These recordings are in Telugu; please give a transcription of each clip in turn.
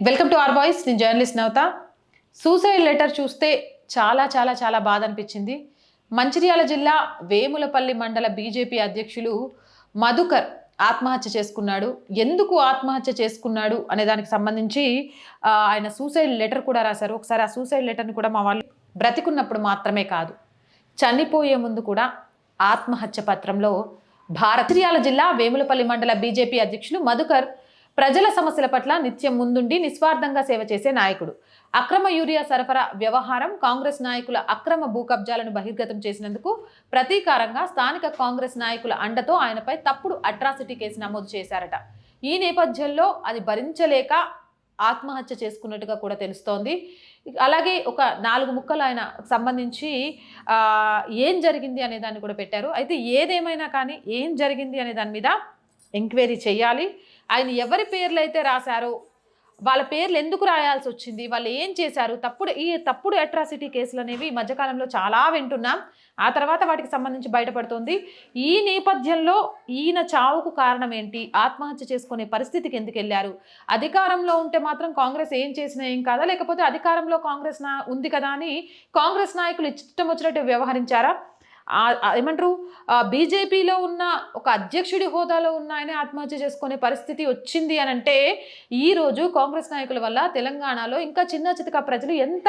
వెల్కమ్ టు ఆర్ వాయిస్ నేను జర్నలిస్ట్ నవత. సూసైడ్ లెటర్ చూస్తే చాలా చాలా చాలా బాధ అనిపించింది. మంచిర్యాల జిల్లా వేములపల్లి మండల బీజేపీ అధ్యక్షులు మధుకర్ ఆత్మహత్య చేసుకున్నాడు. ఎందుకు ఆత్మహత్య చేసుకున్నాడు అనే దానికి సంబంధించి ఆయన సూసైడ్ లెటర్ కూడా రాశారు. ఒకసారి ఆ సూసైడ్ లెటర్ని కూడా మా వాళ్ళు బ్రతికున్నప్పుడు మాత్రమే కాదు చనిపోయే ముందు కూడా ఆత్మహత్య పత్రంలో భారతీయాల జిల్లా వేములపల్లి మండల బీజేపీ అధ్యక్షులు మధుకర్ ప్రజల సమస్యల పట్ల నిత్యం ముందుండి నిస్వార్థంగా సేవ చేసే నాయకుడు. అక్రమ యూరియా సరఫరా వ్యవహారం కాంగ్రెస్ నాయకుల అక్రమ భూ కబ్జాలను బహిర్గతం చేసినందుకు ప్రతీకారంగా స్థానిక కాంగ్రెస్ నాయకుల అండతో ఆయనపై తప్పుడు అట్రాసిటీ కేసు నమోదు చేశారట. ఈ నేపథ్యంలో అది భరించలేక ఆత్మహత్య చేసుకున్నట్టుగా కూడా తెలుస్తోంది. అలాగే ఒక నాలుగు ముక్కలు ఆయన సంబంధించి ఏం జరిగింది అనే దాన్ని కూడా పెట్టారు. అయితే ఏదేమైనా కానీ ఏం జరిగింది అనే దాని మీద ఎంక్వైరీ చేయాలి. ఆయన ఎవరి పేర్లు అయితే రాశారో వాళ్ళ పేర్లు ఎందుకు రాయాల్సి వచ్చింది వాళ్ళు ఏం చేశారు తప్పుడు ఈ తప్పుడు అట్రాసిటీ కేసులు అనేవి ఈ మధ్యకాలంలో చాలా వింటున్నాం. ఆ తర్వాత వాటికి సంబంధించి బయటపడుతోంది. ఈ నేపథ్యంలో ఈయన చావుకు కారణం ఏంటి ఆత్మహత్య చేసుకునే పరిస్థితికి ఎందుకు వెళ్ళారు అధికారంలో ఉంటే మాత్రం కాంగ్రెస్ ఏం చేసినా ఏం కాదా లేకపోతే అధికారంలో కాంగ్రెస్ నా ఉంది కదా అని కాంగ్రెస్ నాయకులు ఇష్టం వచ్చినట్టు వ్యవహరించారా? ఏమంటారు? బీజేపీలో ఉన్న ఒక అధ్యక్షుడి హోదాలో ఉన్న ఆయన ఆత్మహత్య చేసుకునే పరిస్థితి వచ్చింది అని అంటే ఈరోజు కాంగ్రెస్ నాయకుల వల్ల తెలంగాణలో ఇంకా చిన్న చితక ప్రజలు ఎంత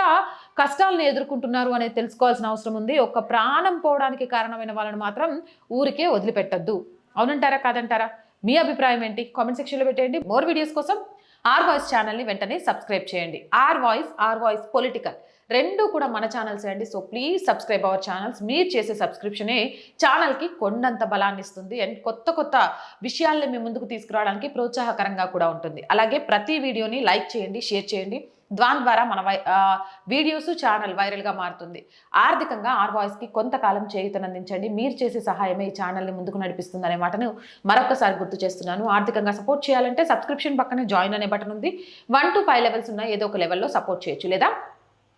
కష్టాలను ఎదుర్కొంటున్నారు అనేది తెలుసుకోవాల్సిన అవసరం ఉంది. ఒక ప్రాణం పోవడానికి కారణమైన వాళ్ళని మాత్రం ఊరికే వదిలిపెట్టద్దు. అవునంటారా? కాదంటారా? మీ అభిప్రాయం ఏంటి? కామెంట్ సెక్షన్లో పెట్టేయండి. మోర్ వీడియోస్ కోసం ఆర్ వాయిస్ ఛానల్ని వెంటనే సబ్స్క్రైబ్ చేయండి. R voice R voice political. రెండు కూడా మన ఛానల్స్ అండి. So please subscribe our channels మీరు చేసే సబ్స్క్రిప్షనే ఛానల్కి కొండంత బలాన్ని ఇస్తుంది. అండ్ కొత్త కొత్త విషయాల్ని మీ ముందుకు తీసుకురావడానికి ప్రోత్సాహకరంగా కూడా ఉంటుంది. అలాగే ప్రతి వీడియోని లైక్ చేయండి షేర్ చేయండి. దాని ద్వారా మన వై వీడియోస్ ఛానల్ వైరల్గా మారుతుంది. ఆర్థికంగా ఆర్ వాయిస్కి కొంతకాలం చేయుతనందించండి మీరు చేసే సహాయమే ఈ ఛానల్ని ముందుకు నడిపిస్తుంది అనే మాటను మరొకసారి గుర్తు చేస్తున్నాను. ఆర్థికంగా సపోర్ట్ చేయాలంటే సబ్స్క్రిప్షన్ పక్కనే జాయిన్ అనే బటన్ ఉంది. వన్ టు ఫైవ్ లెవెల్స్ ఉన్నాయి ఏదో ఒక లెవెల్లో సపోర్ట్ చేయొచ్చు. లేదా